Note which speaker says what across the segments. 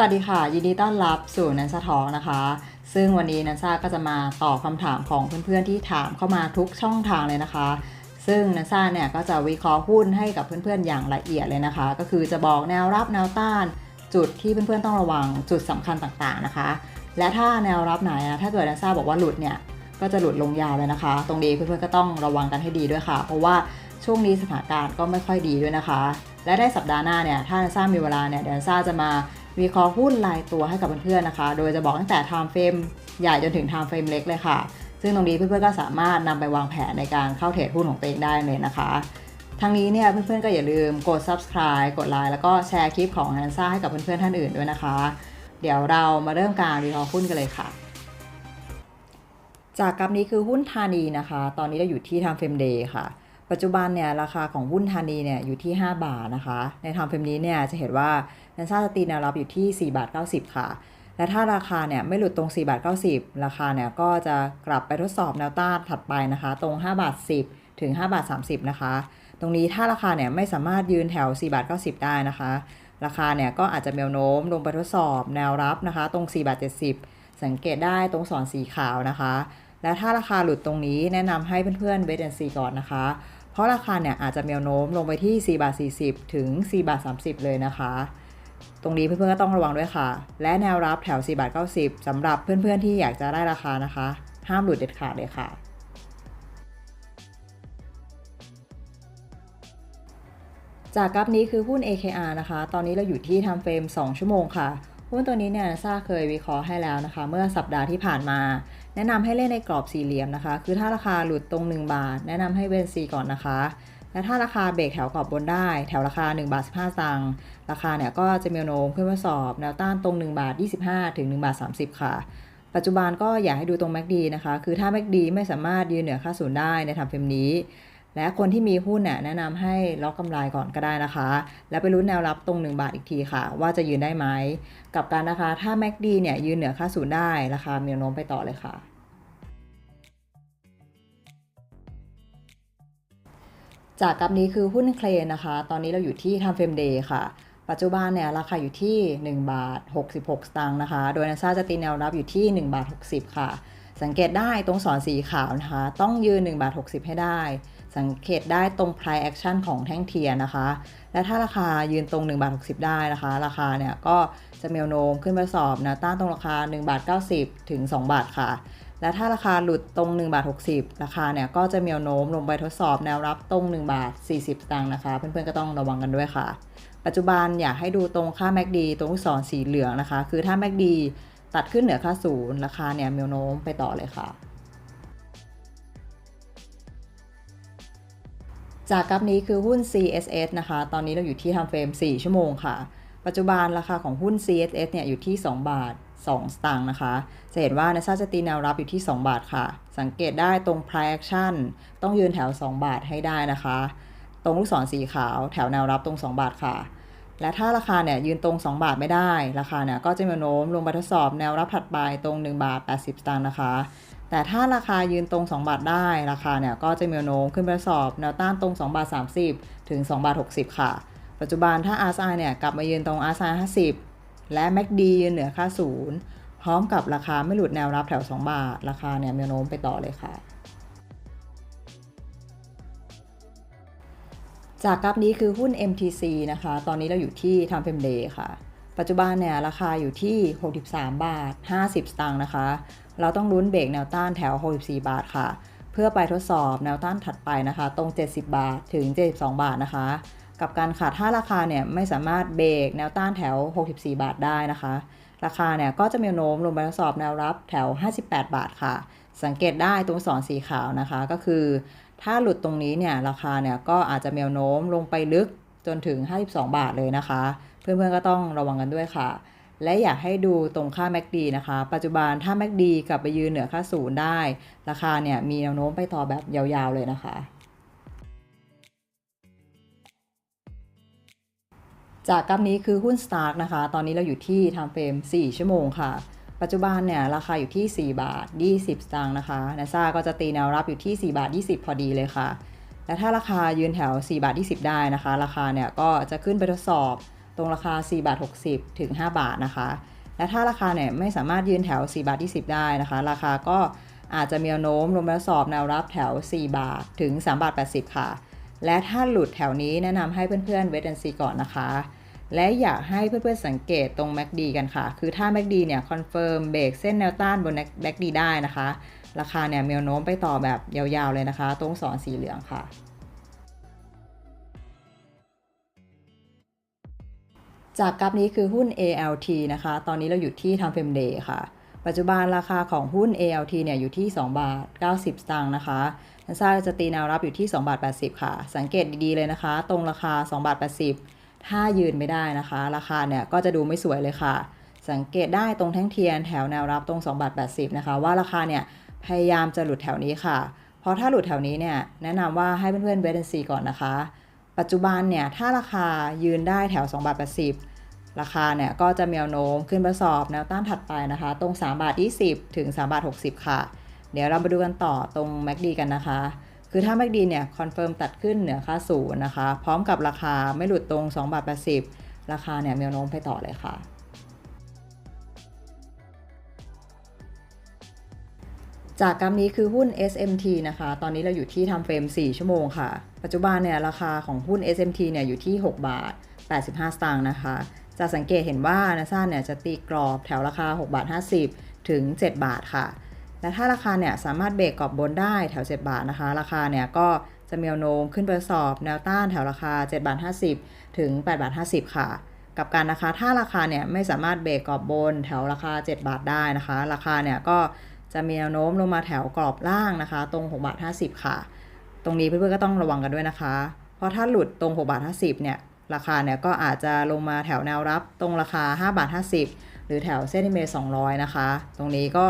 Speaker 1: วัสดีค่ะ ยินดีต้อนรับสู่นันซาทองนะคะ ซึ่งวันนี้นันซาก็จะมาตอบคำถามของเพื่อนๆที่ถามเข้ามาทุกช่องทางเลยนะคะ ซึ่งนันซาเนี่ยก็จะวิเคราะห์หุ้นให้กับเพื่อนๆอย่างละเอียดเลยนะคะ ก็คือจะบอกแนวรับแนวต้าน จุดที่เพื่อนๆต้องระวังจุดสำคัญต่างๆนะคะ และถ้าแนวรับไหนอะถ้าเกิดนันซาบอกว่าหลุดเนี่ยก็จะหลุดลงยาวเลยนะคะ ตรงนี้เพื่อนๆก็ต้องระวังกันให้ดีด้วยค่ะ เพราะว่าช่วงนี้สถานการณ์ก็ไม่ค่อยดีด้วยนะคะ และได้สัปดาห์หน้าเนี่ยถ้านันซามีเวลาเนี่ยเดี๋ยวนันซาจะมา วิเคราะห์หุ้นรายตัวให้กับเพื่อนๆนะคะ โดยจะบอกตั้งแต่ time frame ใหญ่จนถึง time frame เล็กเลยค่ะ ซึ่งตรงนี้เพื่อนๆก็สามารถนำไปวางแผนในการเข้าเทรดหุ้นของตัวเองได้เลยนะคะ ทั้งนี้เนี่ยเพื่อนๆก็อย่าลืมกด subscribe กดไลค์แล้วก็แชร์คลิปของ h a n s a ให้กับเพื่อนๆท่านอื่นด้วยนะคะ เดี๋ยวเรามาเริ่มการวิเคราะห์หุ้นกันเลยค่ะ จากกราฟนี้คือหุ้นธานีนะคะ ตอนนี้เราอยู่ที่ time frame day ค่ะปัจจุบันเนี่ยราคาของหุ้นธานีเนี่ยอยู่ที่ 5 บาทนะคะ ใน time frame นี้เนี่ยจะเห็นว่า นันซ่าจะตีแนวรับอยู่ที่ 4 บาท 90 ค่ะ และถ้าราคาเนี่ยไม่หลุดตรง 4 บาท 90 ราคาเนี่ยก็จะกลับไปทดสอบแนวต้านถัดไปนะคะ ตรง 5 บาท 10 ถึง 5 บาท 30 นะคะ ตรงนี้ถ้าราคาเนี่ยไม่สามารถยืนแถว 4 บาท 90 ได้นะคะ ราคาเนี่ยก็อาจจะแนวโน้มลงไปทดสอบแนวรับนะคะ ตรง 4 บาท 70 สังเกตได้ตรงสอนสีขาวนะคะ และถ้าราคาหลุดตรงนี้แนะนำให้เพื่อนๆเวทแอนซีก่อนนะคะเพราะราคาเนี่ยอาจจะแนวโน้มลงไปที่ 4 บาท 40 ถึง 4 บาท 30 เลยนะคะ ตรงนี้เพื่อนๆก็ต้องระวังด้วยค่ะ และแนวรับแถว4บาท90สำหรับเพื่อนๆที่อยากจะได้ราคานะคะ ห้ามหลุดเด็ดขาดเลยค่ะ จากกราฟนี้คือหุ้น AKR นะคะ ตอนนี้เราอยู่ที่ time frame 2ชั่วโมงค่ะหุ้นตัวนี้เนี่ยซาเคยวิเคราะห์ให้แล้วนะคะ เมื่อสัปดาห์ที่ผ่านมา แนะนำให้เล่นในกรอบสี่เหลี่ยมนะคะ คือถ้าราคาหลุดตรง 1 บาท แนะนำให้เว้นซีก่อนนะคะ และถ้าราคาเบรกแถวกรอบบนได้ แถวราคา 1 บาท 15สตางค์ราคาเนี่ยก็จะมีแนวโน้มขึ้นมาสอบ แนวต้านตรง 1 บาท 25 ถึง 1 บาท 30 ค่ะ ปัจจุบันก็อยากให้ดูตรง MACD นะคะ คือถ้า MACD ไม่สามารถยืนเหนือค่าศูนย์ได้ในทำเฟรมนี้ และคนที่มีหุ้นเนี่ยแนะนำให้ล็อกกำไรก่อนก็ได้นะคะ แล้วไปลุ้นแนวรับตรง 1 บาทอีกทีค่ะ ว่าจะยืนได้ไหมกับการนะคะถ้า MACD เนี่ยยืนเหนือค่าศูนย์ได้ราคามีแนวโน้มไปต่อเลยค่ะ จากกราฟนี้คือหุ้นเคลนนะคะ ตอนนี้เราอยู่ที่ time frame day ค่ะ ปัจจุบันเนี่ยราคาอยู่ที่ 1 บาท 66 สตางค์นะคะ โดยนันซ่าจะตีแนวรับอยู่ที่ 1 บาท 60 ค่ะ สังเกตได้ตรงสอนสีขาวนะคะ ต้องยืน 1 บาท 60 ให้ได้ สังเกตได้ตรง price action ของแท่งเทียนนะคะ และถ้าราคายืนตรง 1 บาท 60 ได้นะคะ ราคาเนี่ยก็จะมีแนวโน้มขึ้นไปสอบนวต้านตรงราคา 1 บาท 90 ถึง 2 บาทค่ะ และถ้าราคาหลุดตรง1บาท60 ราคาเนี่ยก็จะมีแนวโน้มลงไปทดสอบแนวรับตรง1บาท40สตางค์นะคะ เพื่อนๆก็ต้องระวังกันด้วยค่ะ ปัจจุบันอยากให้ดูตรงค่า MACD ตรงลูกศรสีเหลืองนะคะ คือถ้า MACD ตัดขึ้นเหนือค่าศูนย์ราคาเนี่ยมีแนวโน้มไปต่อเลยค่ะ จากกราฟนี้คือหุ้น CSS นะคะ ตอนนี้เราอยู่ที่ time frame 4ชั่วโมงค่ะ ปัจจุบันราคาของหุ้น CSS เนี่ยอยู่ที่ 2 บาท 2 สตางค์นะคะ จะเห็นว่านัซ่าจะตีแนวรับอยู่ที่ 2 บาทค่ะ สังเกตได้ตรง price action ต้องยืนแถว 2 บาทให้ได้นะคะ ตรงลูกศรสีขาวแถวแนวรับตรง 2 บาทค่ะ และถ้าราคาเนี่ยยืนตรง 2 บาทไม่ได้ ราคาเนี่ยก็จะมีโน้มลงไปทดสอบแนวรับถัดไปตรง 1 บาท 80 สตางค์นะคะ แต่ถ้าราคายืนตรง 2 บาทได้ ราคาเนี่ยก็จะมีโน้มขึ้นไปทดสอบแนวต้านตรง 2 บาท 30 ถึง 2 บาท 60 ค่ะ ปัจจุบันถ้า RSI เนี่ยกลับมายืนตรง RSI 50 และ MACD ยืนเหนือค่าศูนย์พร้อมกับราคาไม่หลุดแนวรับแถว 2 บาท ราคาเนี่ยมีโน้มไปต่อเลยค่ะ จากกราฟนี้คือหุ้น MTC นะคะ ตอนนี้เราอยู่ที่ time frame day ค่ะ ปัจจุบันเนี่ยราคาอยู่ที่ 63 บาท 50 สตางค์นะคะ เราต้องลุ้นเบรกแนวต้านแถว 64 บาทค่ะ เพื่อไปทดสอบแนวต้านถัดไปนะคะ ตรง 70 บาทถึง 72 บาทนะคะ กับการขาดถ้าราคาเนี่ยไม่สามารถเบรกแนวต้านแถว 64 บาทได้นะคะ ราคาเนี่ยก็จะมีโน้มลงไปทดสอบแนวรับแถว 58 บาทค่ะ สังเกตได้ตรงสอนสีขาวนะคะก็คือ ถ้าหลุดตรงนี้เนี่ยราคาเนี่ยก็อาจจะมีโน้มลงไปลึกจนถึง 52 บาทเลยนะคะ เพื่อนๆก็ต้องระวังกันด้วยค่ะ และอยากให้ดูตรงค่า MACD นะคะ ปัจจุบันถ้า MACD กลับไปยืนเหนือค่าศูนย์ได้ ราคาเนี่ยมีแนวโน้มไปต่อแบบยาวๆเลยนะคะ จากกราฟนี้คือหุ้น Stark นะคะ ตอนนี้เราอยู่ที่ time frame 4 ชั่วโมงค่ะ ปัจจุบันเนี่ยราคาอยู่ที่ 4 บาท 20 สตางค์นะคะนาซาก็จะตีแนวรับอยู่ที่ 4 บาท 20 พอดีเลยค่ะ และถ้าราคายืนแถว 4 บาท 20 ได้นะคะ ราคาเนี่ยก็จะขึ้นไปทดสอบตรงราคา 4 บาท 60 ถึง 5 บาทนะคะ และถ้าราคาเนี่ยไม่สามารถยืนแถว 4 บาท 20 ได้นะคะ ราคาก็อาจจะมีแนวโน้มลงมาสอบแนวรับแถว 4 บาทถึง 3 บาท 80 ค่ะ และถ้าหลุดแถวนี้แนะนำให้เพื่อนๆเวทแอนซีก่อนนะคะ และอยากให้เพื่อนๆสังเกตตรง MACD กันค่ะ คือถ้า MACD เนี่ยคอนเฟิร์มเบรกเส้นแนวต้านบน MACD ได้นะคะ ราคาเนี่ยมีแนวโน้มไปต่อแบบยาวๆเลยนะคะ ตรงสอนสีเหลืองค่ะ จากกราฟนี้คือหุ้น ALT นะคะ ตอนนี้เราอยู่ที่ Time Frame Day ค่ะ ปัจจุบันราคาของหุ้น ALT เนี่ยอยู่ที่ 2 บาท 90 สตางค์นะคะนันซ่าจะตีแนวรับอยู่ที่ 2 บาท 80 ค่ะ สังเกตดีๆเลยนะคะ ตรงราคา 2 บาท 80 ถ้ายืนไม่ได้นะคะ ราคาเนี่ยก็จะดูไม่สวยเลยค่ะ สังเกตได้ตรงแท่งเทียนแถวแนวรับตรง2บาท80 นะคะ ว่าราคาเนี่ยพยายามจะหลุดแถวนี้ค่ะ เพราะถ้าหลุดแถวนี้เนี่ยแนะนำว่าให้เพื่อนๆเวทแอนซีก่อนนะคะ ปัจจุบันเนี่ยถ้าราคายืนได้แถว2บาท80 ราคาเนี่ยก็จะมีแนวโน้มขึ้นไปสอบแนวต้านถัดไปนะคะ ตรง3บาท20 ถึง3บาท60 ค่ะ เดี๋ยวเรามาดูกันต่อตรง MACD กันนะคะ คือถ้า MACD เนี่ยคอนเฟิร์มตัดขึ้นเหนือค่าศูนย์นะคะ พร้อมกับราคาไม่หลุดตรง2บาท80 ราคาเนี่ยมีแนวโน้มไปต่อเลยค่ะ จากกราฟนี้คือหุ้น SMT นะคะ ตอนนี้เราอยู่ที่ทำเฟรม 4 ชั่วโมงค่ะ ปัจจุบันเนี่ยราคาของหุ้น SMT เนี่ยอยู่ที่ 6 บาท 85 สตางค์นะคะ จะสังเกตเห็นว่านาซาเนี่ยจะตีกรอบแถวราคา 6 บาท 50 ถึง 7 บาทค่ะ และถ้าราคาเนี่ยสามารถเบรกกรอบบนได้แถว 7 บาทนะคะ ราคาเนี่ยก็จะมีแนวโน้มขึ้นไปสอบแนวต้านแถวราคา7บาท50 ถึง8บาท50 ค่ะ กับการนะคะถ้าราคาเนี่ยไม่สามารถเบรกกรอบบนแถวราคา 7 บาทได้นะคะ ราคาเนี่ยก็จะมีแนวโน้มลงมาแถวกรอบล่างนะคะ ตรง6บาท50 ค่ะ ตรงนี้เพื่อนๆก็ต้องระวังกันด้วยนะคะ เพราะถ้าหลุดตรง6บาท50 เนี่ยราคาเนี่ยก็อาจจะลงมาแถวแนวรับตรงราคา5บาท50 หรือแถวเส้นที่เม200 นะคะ ตรงนี้ก็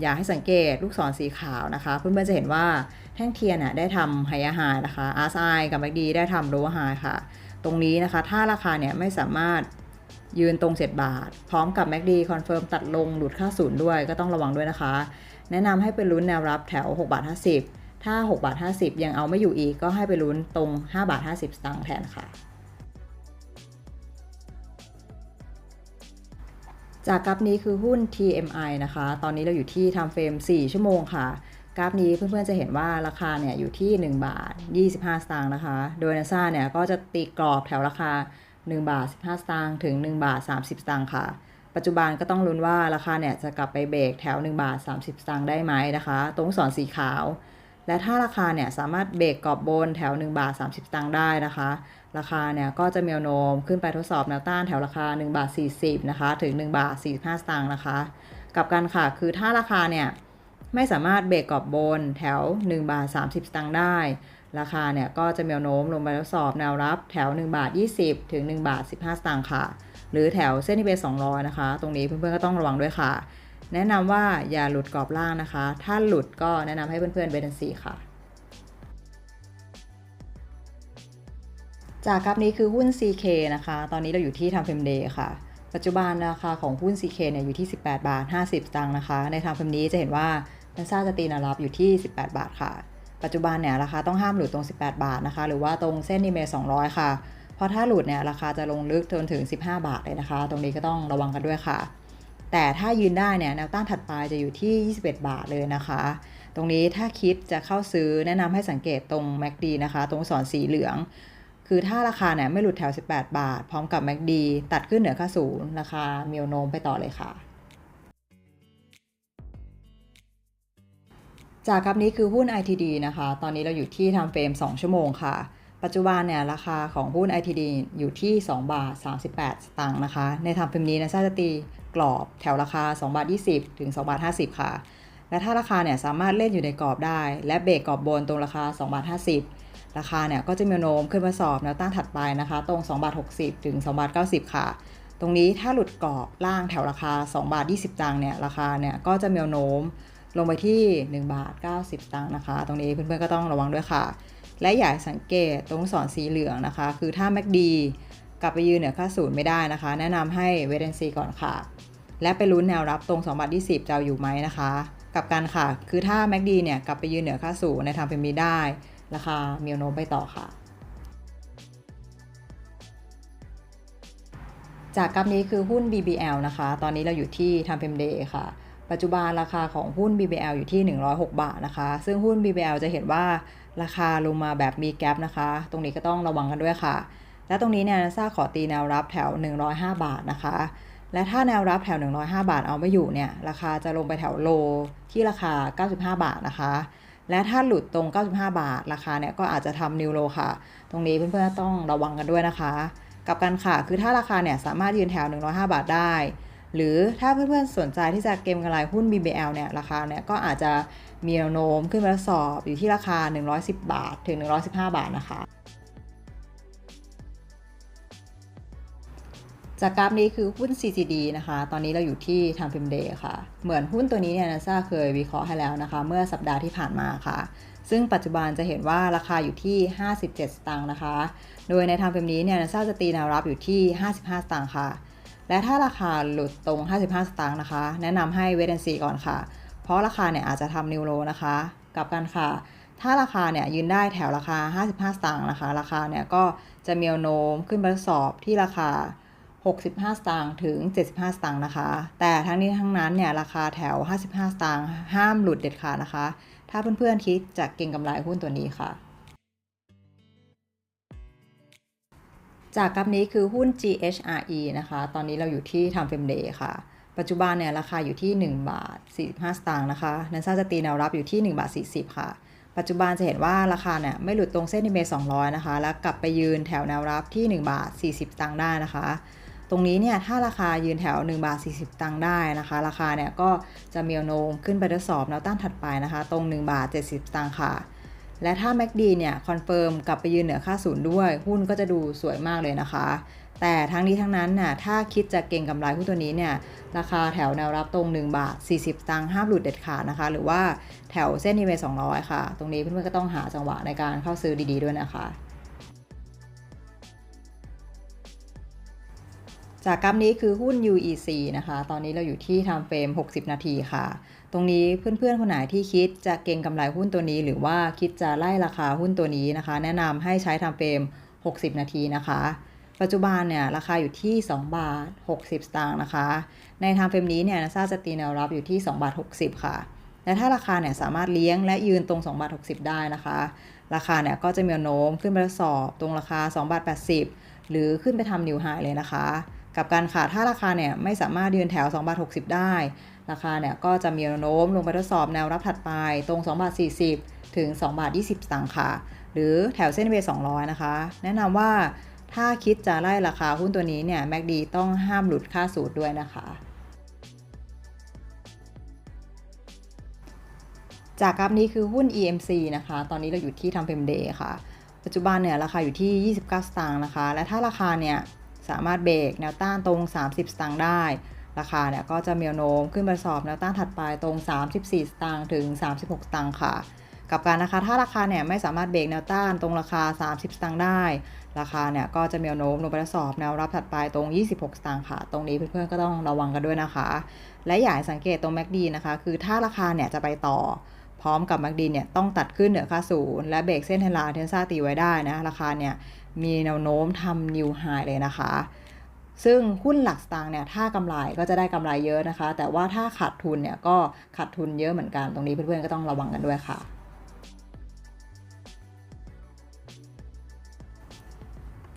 Speaker 1: อยากให้สังเกตลูกศรสีขาวนะคะ เพื่อนๆจะเห็นว่าแท่งเทียนน่ะได้ทำไฮยาไฮนะคะ RSI กับ MACD ได้ทำโลว์ไฮค่ะ ตรงนี้นะคะ ถ้าราคาเนี่ยไม่สามารถยืนตรง 7 บาท พร้อมกับ MACD คอนเฟิร์มตัดลงหลุดค่าศูนย์ด้วยก็ต้องระวังด้วยนะคะ แนะนำให้ไปลุ้นแนวรับแถว6บาท50 ถ้า6บาท50 ยังเอาไม่อยู่อีกก็ให้ไปลุ้นตรง5บาท50สตางค์แทนค่ะ จากกราฟนี้คือหุ้น TMI นะคะ ตอนนี้เราอยู่ที่ทำเฟรม 4 ชั่วโมงค่ะ กราฟนี้เพื่อนๆจะเห็นว่าราคาเนี่ยอยู่ที่ 1 บาท 25 สตางค์นะคะ โดยนาซาเนี่ยก็จะตีกรอบแถวราคา 1 บาท 15 สตางค์ถึง 1 บาท 30 สตางค์ค่ะ ปัจจุบันก็ต้องลุ้นว่าราคาเนี่ยจะกลับไปเบรกแถว 1 บาท 30 สตางค์ได้ไหมนะคะ ตรงสอนสีขาว และถ้าราคาเนี่ยสามารถเบรกกรอบบนแถว 1 บาท 30สตางค์ได้นะคะ ราคาเนี่ยก็จะมีแนวโน้มขึ้นไปทดสอบแนวต้านแถวราคา 1 บาท 40 นะคะ ถึง 1 บาท 45 สตางค์นะคะ กับกันค่ะ คือถ้าราคาเนี่ยไม่สามารถเบรกกรอบบนแถว 1 บาท 30 สตางค์ได้ ราคาเนี่ยก็จะมีแนวโน้มลงไปทดสอบแนวรับแถว 1 บาท 20 ถึง 1 บาท 15 สตางค์ค่ะ หรือแถวเส้นที่เป็น200 นะคะ ตรงนี้เพื่อนๆก็ต้องระวังด้วยค่ะ แนะนำว่าอย่าหลุดกรอบล่างนะคะ ถ้าหลุดก็แนะนำให้เพื่อนๆเวทแอนซีค่ะ จากกราฟนี้คือหุ้น CK นะคะ ตอนนี้เราอยู่ที่ทำเฟรมเดย์ค่ะ ปัจจุบันราคาของหุ้น CK เนี่ยอยู่ที่ 18 บาท 50สตางค์นะคะ ในทางเฟรมนี้จะเห็นว่านันซ่าจะตีนรับอยู่ที่ 18 บาทค่ะ ปัจจุบันเนี่ยราคาต้องห้ามหลุดตรง 18 บาทนะคะ หรือว่าตรงเส้นนิเมล200 ค่ะ เพราะถ้าหลุดเนี่ยราคาจะลงลึกจนถึง 15 บาทเลยนะคะ ตรงนี้ก็ต้องระวังกันด้วยค่ะ แต่ถ้ายืนได้เนี่ยแนวต้านถัดไปจะอยู่ที่ 21 บาทเลยนะคะ ตรงนี้ถ้าคิดจะเข้าซื้อแนะนำให้สังเกตตรง MACD นะคะ ตรงสอนสีเหลือง คือถ้าราคาเนี่ยไม่หลุดแถว 18 บาท พร้อมกับ MACD ตัดขึ้นเหนือค่าศูนย์ราคามีโนมไปต่อเลยค่ะจากกราฟนี้คือหุ้น ITD นะคะ ตอนนี้เราอยู่ที่ทำเฟรม 2 ชั่วโมงค่ะ ปัจจุบันเนี่ยราคาของหุ้น ITD อยู่ที่ 2 บาท 38 สตางค์นะคะ ในทำเฟรมนี้นะจะตีกรอบแถวราคา 2 บาท 20 ถึง 2 บาท 50 ค่ะ และถ้าราคาเนี่ยสามารถเล่นอยู่ในกรอบได้ และเบรกกรอบบนตรงราคา 2 บาท 50 ราคาเนี่ยก็จะมีโน้มขึ้นมาสอบแนวต้านถัดไปนะคะ ตรง 2 บาท 60 ถึง 2 บาท 90 ค่ะ ตรงนี้ถ้าหลุดกรอบล่างแถวราคา 2 บาท 20 ตังค์เนี่ยราคาเนี่ยก็จะมีโน้มลงไปที่ 1 บาท 90 ตังค์นะคะ ตรงนี้เพื่อนๆก็ต้องระวังด้วยค่ะ และอยาสังเกตตรงสอนสีเหลืองนะคะ คือถ้า MACD กลับไปยืนเหนือค่าศูนย์ไม่ได้นะคะ แนะนำให้เวทแอนซีก่อนค่ะ และไปลุ้นแนวรับตรง2บาท20จะเอาอยู่ไหมนะคะ กับกันค่ะ คือถ้า MACD เนี่ยกลับไปยืนเหนือค่าศูนย์ในทางเป็นมีได้ ราคามีโน้มไปต่อค่ะ จากกราฟนี้คือหุ้น BBL นะคะ ตอนนี้เราอยู่ที่ Time Frame Day ค่ะ ปัจจุบันราคาของหุ้น BBL อยู่ที่ 106 บาทนะคะ ซึ่งหุ้น BBL จะเห็นว่าราคาลงมาแบบมีแกลบนะคะ ตรงนี้ก็ต้องระวังกันด้วยค่ะ และตรงนี้เนี่ยนัซ่าขอตีแนวรับแถว 105 บาทนะคะ และถ้าแนวรับแถว 105 บาทเอาไม่อยู่เนี่ย ราคาจะลงไปแถวโลที่ราคา 95 บาทนะคะ และถ้าหลุดตรง 95 บาท ราคาเนี่ยก็อาจจะทำนิวโลค่ะ ตรงนี้เพื่อนๆต้องระวังกันด้วยนะคะ กับกันค่ะ คือถ้าราคาเนี่ยสามารถยืนแถว 105 บาทได้ หรือถ้าเพื่อนๆสนใจที่จะเก็งกำไรหุ้น BBL เนี่ยราคาเนี่ยก็อาจจะมีแนวโน้มขึ้นมาสอบอยู่ที่ราคา 110 บาท ถึง 115 บาทนะคะ จากกราฟนี้คือหุ้น CCD นะคะ ตอนนี้เราอยู่ที่ Time Frame Day ค่ะ เหมือนหุ้นตัวนี้เนี่ยนัซ่าเคยวิเคราะห์ให้แล้วนะคะ เมื่อสัปดาห์ที่ผ่านมาค่ะซึ่งปัจจุบันจะเห็นว่าราคาอยู่ที่ 57 สตางค์นะคะ โดยใน Time Frame นี้เนี่ยนัซ่าจะตีแนวรับอยู่ที่ 55 สตางค์ค่ะ และถ้าราคาหลุดตรง 55 สตางค์นะคะ แนะนำให้เวทแอนซีก่อนค่ะ เพราะราคาเนี่ยอาจจะทำนิวโรนะคะกับกันค่ะ ถ้าราคาเนี่ยยืนได้แถวราคา 55 สตางค์นะคะ ราคาเนี่ยก็จะมีโน้มขึ้นไปสอบที่ราคา 65 สตางค์ถึง 75 สตางค์นะคะ แต่ทั้งนี้ทั้งนั้นเนี่ยราคาแถว 55 สตางค์ห้ามหลุดเด็ดขาดนะคะ ถ้าเพื่อนๆคิดจะเก็งกำไรหุ้นตัวนี้ค่ะ จากกราฟนี้คือหุ้น GHRE นะคะ ตอนนี้เราอยู่ที่ Time Frame Day ค่ะ ปัจจุบันเนี่ยราคาอยู่ที่ 1 บาท 45 สตางค์นะคะนันซ่าจะตีแนวรับอยู่ที่ 1 บาท 40 ค่ะ ปัจจุบันจะเห็นว่าราคาเนี่ยไม่หลุดตรงเส้นอีเมล200 นะคะ แล้วกลับไปยืนแถวแนวรับที่ 1 บาท 40ตางค์ได้นะคะ ตรงนี้เนี่ยถ้าราคายืนแถว 1 บาท 40 ตังค์ได้นะคะ ราคาเนี่ยก็จะมีแนวโน้มขึ้นไปทดสอบแนวต้านถัดไปนะคะ ตรง 1 บาท 70 ตังค์ค่ะ และถ้า MACD เนี่ยคอนเฟิร์มกลับไปยืนเหนือค่าศูนย์ด้วย หุ้นก็จะดูสวยมากเลยนะคะ แต่ทั้งนี้ทั้งนั้นน่ะถ้าคิดจะเก็งกำไรหุ้นตัวนี้เนี่ยราคาแถวแนวรับตรง 1 บาท 40 ตังค์ห้ามหลุดเด็ดขาดนะคะ หรือว่าแถวเส้นอีเมล200 ค่ะ ตรงนี้เพื่อนๆก็ต้องหาจังหวะในการเข้าซื้อดีๆด้วยนะคะจากกราฟนี้คือหุ้น UEC นะคะ ตอนนี้เราอยู่ที่ Time Frame 60 นาทีค่ะ ตรงนี้เพื่อนๆคนไหนที่คิดจะเก็งกำไรหุ้นตัวนี้ หรือว่าคิดจะไล่ราคาหุ้นตัวนี้นะคะ แนะนำให้ใช้ Time Frame 60 นาทีนะคะ ปัจจุบันเนี่ยราคาอยู่ที่ 2 บาท 60 สตางค์นะคะ ใน Time Frame นี้เนี่ยนัซ่าจะตีแนวรับอยู่ที่ 2 บาท 60 ค่ะและถ้าราคาเนี่ยสามารถเลี้ยงและยืนตรง2บาท60 ได้นะคะ ราคาเนี่ยก็จะมีแนวโน้มขึ้นไปทดสอบตรงราคา2บาท80 หรือขึ้นไปทำนิวไฮเลยนะคะ กับการขาถ้าราคาเนี่ยไม่สามารถยืนแถว2บาท60 ได้ ราคาเนี่ยก็จะมีแนวโน้มลงไปทดสอบแนวรับถัดไปตรง2บาท40 ถึง2บาท20สตางค์ค่ะ หรือแถวเส้นเว200 นะคะ แนะนำว่าถ้าคิดจะไล่ราคาหุ้นตัวนี้เนี่ยแม c d ต้องห้ามหลุดค่าสูตรด้วยนะคะ จากกราฟนี้คือหุ้น EMC นะคะ ตอนนี้เราอยู่ที่ทำเฟมเดย์ค่ะ ปัจจุบันเนี่ยราคาอยู่ที่ 29 สตางค์นะคะ และถ้าราคาเนี่ย สามารถเบรกแนวต้านตรง 30 สตางค์ได้ ราคาเนี่ยก็จะมีแนวโน้มขึ้นไปสอบแนวต้านถัดไปตรง 34 สตางค์ถึง 36 สตางค์ค่ะ กับการนะคะถ้าราคาเนี่ยไม่สามารถเบรกแนวต้านตรงราคา 30 สตางค์ได้ ราคาเนี่ยก็จะมีแนวโน้มลงไปทดสอบแนวรับถัดไปตรง 26 สตางค์ค่ะ ตรงนี้เพื่อนๆก็ต้องระวังกันด้วยนะคะ และอย่าสังเกตตรง MACD นะคะ คือถ้าราคาเนี่ยจะไปต่อ พร้อมกับ MACD เนี่ยต้องตัดขึ้นเหนือค่าศูนย์และเบรกเส้นเทนลาเทนซ่าตีไว้ได้นะ ราคาเนี่ยมีแนวโน้มทำนิวไฮเลยนะคะ ซึ่งหุ้นหลักสตางค์เนี่ยถ้ากำไรก็จะได้กำไรเยอะนะคะ แต่ว่าถ้าขาดทุนเนี่ยก็ขาดทุนเยอะเหมือนกันตรงนี้เพื่อนๆก็ต้องระวังกันด้วยค่ะ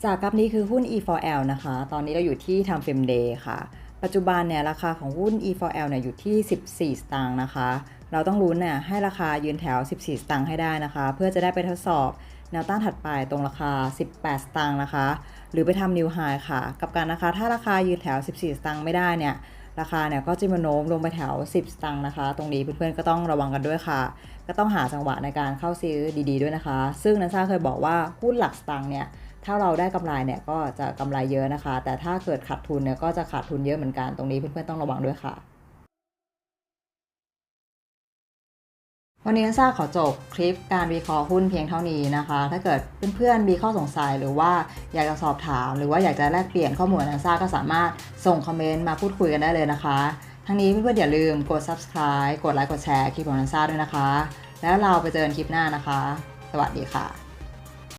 Speaker 1: จากกราฟนี้คือหุ้น E4L นะคะ ตอนนี้เราอยู่ที่ Time Frame Day ค่ะ ปัจจุบันเนี่ยราคาของหุ้น E4L เนี่ยอยู่ที่ 14 สตางค์นะคะ เราต้องลุ้นเนี่ยให้ราคายืนแถว 14 สตางค์ให้ได้นะคะ เพื่อจะได้ไปทดสอบแนวต้านถัดไปตรงราคา 18 สตางค์นะคะ หรือไปทำนิวไฮค่ะ กับการนะคะ ถ้าราคายืนแถว 14 สตางค์ไม่ได้เนี่ย ราคาเนี่ยก็จะมาโน้มลงไปแถว 10 สตางค์นะคะ ตรงนี้เพื่อนๆก็ต้องระวังกันด้วยค่ะ ก็ต้องหาจังหวะในการเข้าซื้อดีๆด้วยนะคะ ซึ่งนันซ่าเคยบอกว่าหุ้นหลักสตางค์เนี่ยถ้าเราได้กำไรเนี่ยก็จะกำไรเยอะนะคะ แต่ถ้าเกิดขาดทุนเนี่ยก็จะขาดทุนเยอะเหมือนกันตรงนี้เพื่อนๆต้องระวังด้วยค่ะ วันนี้นักซ่าขอจบคลิปการวิเคราะห์หุ้นเพียงเท่านี้นะคะ ถ้าเกิดเพื่อนๆมีข้อสงสัยหรือว่าอยากจะสอบถาม หรือว่าอยากจะแลกเปลี่ยนข้อมูลนักซ่าก็สามารถส่งคอมเมนต์มาพูดคุยกันได้เลยนะคะ ทั้งนี้เพื่อนๆอย่าลืมกด subscribe กดไลค์กดแชร์คลิปของนักซ่าด้วยนะคะ แล้วเราไปเจอกันคลิปหน้านะคะ สวัสดีค่ะ